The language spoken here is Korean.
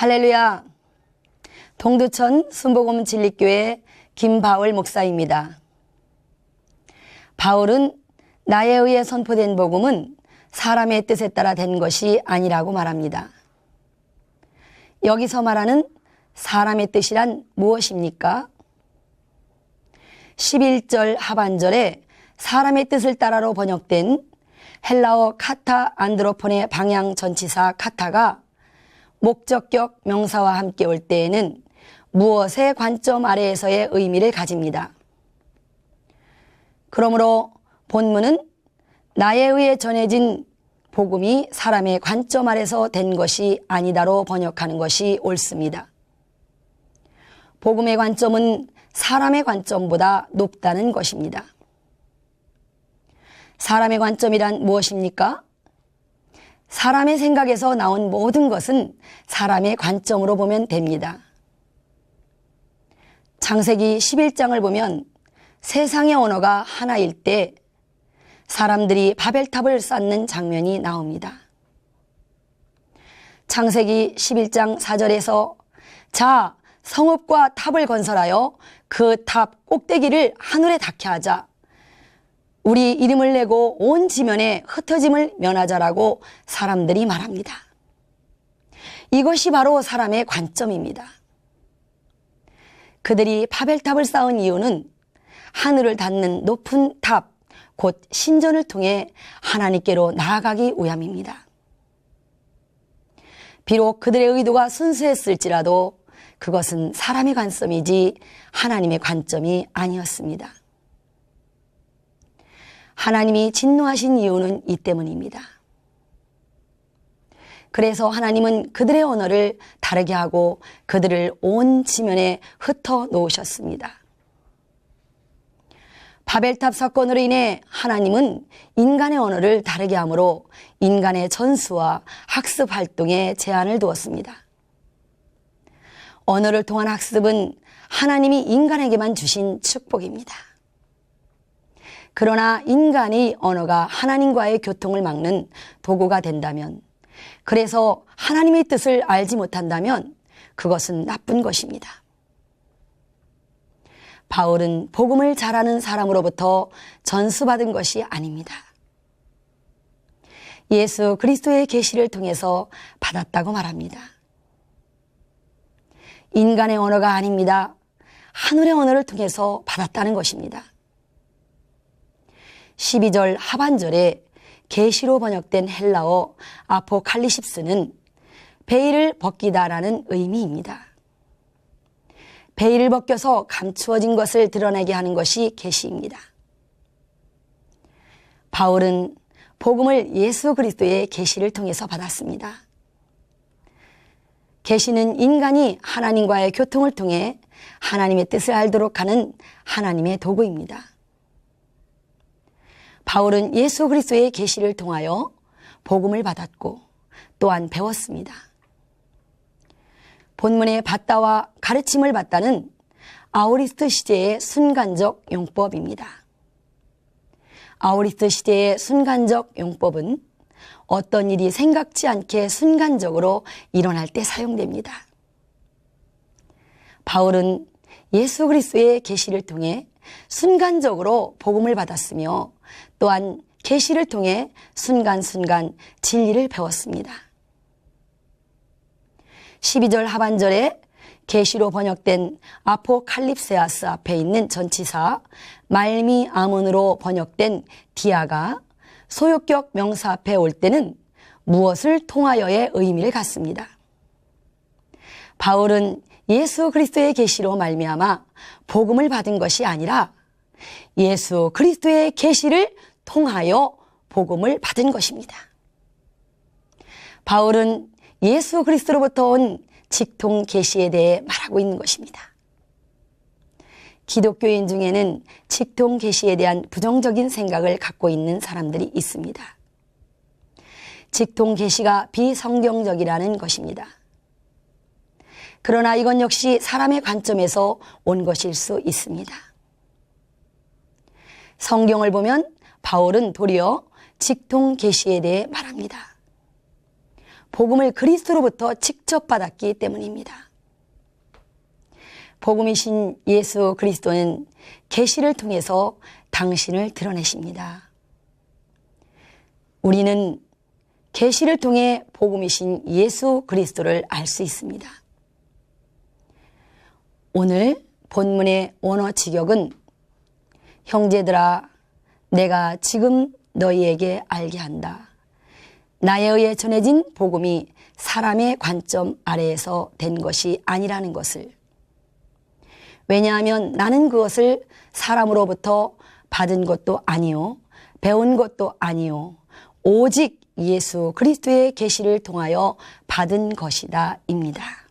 할렐루야. 동두천 순복음 진리교회 김바울 목사입니다. 바울은 나에 의해 선포된 복음은 사람의 뜻에 따라 된 것이 아니라고 말합니다. 여기서 말하는 사람의 뜻이란 무엇입니까? 11절 하반절에 사람의 뜻을 따라로 번역된 헬라어 카타 안드로폰의 방향 전치사 카타가 목적격 명사와 함께 올 때에는 무엇의 관점 아래에서의 의미를 가집니다. 그러므로 본문은 나에 의해 전해진 복음이 사람의 관점 아래서 된 것이 아니다로 번역하는 것이 옳습니다. 복음의 관점은 사람의 관점보다 높다는 것입니다. 사람의 관점이란 무엇입니까? 사람의 생각에서 나온 모든 것은 사람의 관점으로 보면 됩니다. 창세기 11장을 보면 세상의 언어가 하나일 때 사람들이 바벨탑을 쌓는 장면이 나옵니다. 창세기 11장 4절에서 자, 성읍과 탑을 건설하여 그 탑 꼭대기를 하늘에 닿게 하자. 우리 이름을 내고 온 지면에 흩어짐을 면하자라고 사람들이 말합니다. 이것이 바로 사람의 관점입니다. 그들이 바벨탑을 쌓은 이유는 하늘을 닿는 높은 탑, 곧 신전을 통해 하나님께로 나아가기 위함입니다. 비록 그들의 의도가 순수했을지라도 그것은 사람의 관점이지 하나님의 관점이 아니었습니다. 하나님이 진노하신 이유는 이 때문입니다. 그래서 하나님은 그들의 언어를 다르게 하고 그들을 온 지면에 흩어 놓으셨습니다. 바벨탑 사건으로 인해 하나님은 인간의 언어를 다르게 하므로 인간의 전수와 학습 활동에 제한을 두었습니다. 언어를 통한 학습은 하나님이 인간에게만 주신 축복입니다. 그러나 인간의 언어가 하나님과의 교통을 막는 도구가 된다면, 그래서 하나님의 뜻을 알지 못한다면 그것은 나쁜 것입니다. 바울은 복음을 잘하는 사람으로부터 전수받은 것이 아닙니다. 예수 그리스도의 계시를 통해서 받았다고 말합니다. 인간의 언어가 아닙니다. 하늘의 언어를 통해서 받았다는 것입니다. 12절 하반절에 계시로 번역된 헬라어 아포칼리십스는 베일을 벗기다라는 의미입니다. 베일을 벗겨서 감추어진 것을 드러내게 하는 것이 계시입니다. 바울은 복음을 예수 그리스도의 계시를 통해서 받았습니다. 계시는 인간이 하나님과의 교통을 통해 하나님의 뜻을 알도록 하는 하나님의 도구입니다. 바울은 예수 그리스도의 계시를 통하여 복음을 받았고 또한 배웠습니다. 본문의 받다와 가르침을 받다는 아우리스트 시대의 순간적 용법입니다. 아우리스트 시대의 순간적 용법은 어떤 일이 생각지 않게 순간적으로 일어날 때 사용됩니다. 바울은 예수 그리스도의 계시를 통해 순간적으로 복음을 받았으며 또한 계시를 통해 순간순간 진리를 배웠습니다. 12절 하반절에 계시로 번역된 아포칼립세아스 앞에 있는 전치사 말미 아문으로 번역된 디아가 소유격 명사 앞에 올 때는 무엇을 통하여의 의미를 갖습니다. 바울은 예수 그리스도의 계시로 말미암아 복음을 받은 것이 아니라 예수 그리스도의 계시를 통하여 복음을 받은 것입니다. 바울은 예수 그리스도로부터 온 직통 계시에 대해 말하고 있는 것입니다. 기독교인 중에는 직통 계시에 대한 부정적인 생각을 갖고 있는 사람들이 있습니다. 직통 계시가 비성경적이라는 것입니다. 그러나 이건 역시 사람의 관점에서 온 것일 수 있습니다. 성경을 보면 바울은 도리어 직통 계시에 대해 말합니다. 복음을 그리스도로부터 직접 받았기 때문입니다. 복음이신 예수 그리스도는 계시를 통해서 당신을 드러내십니다. 우리는 계시를 통해 복음이신 예수 그리스도를 알 수 있습니다. 오늘 본문의 원어 직역은 형제들아 내가 지금 너희에게 알게 한다. 나에 의해 전해진 복음이 사람의 관점 아래에서 된 것이 아니라는 것을 왜냐하면 나는 그것을 사람으로부터 받은 것도 아니요 배운 것도 아니요 오직 예수 그리스도의 계시를 통하여 받은 것이다입니다.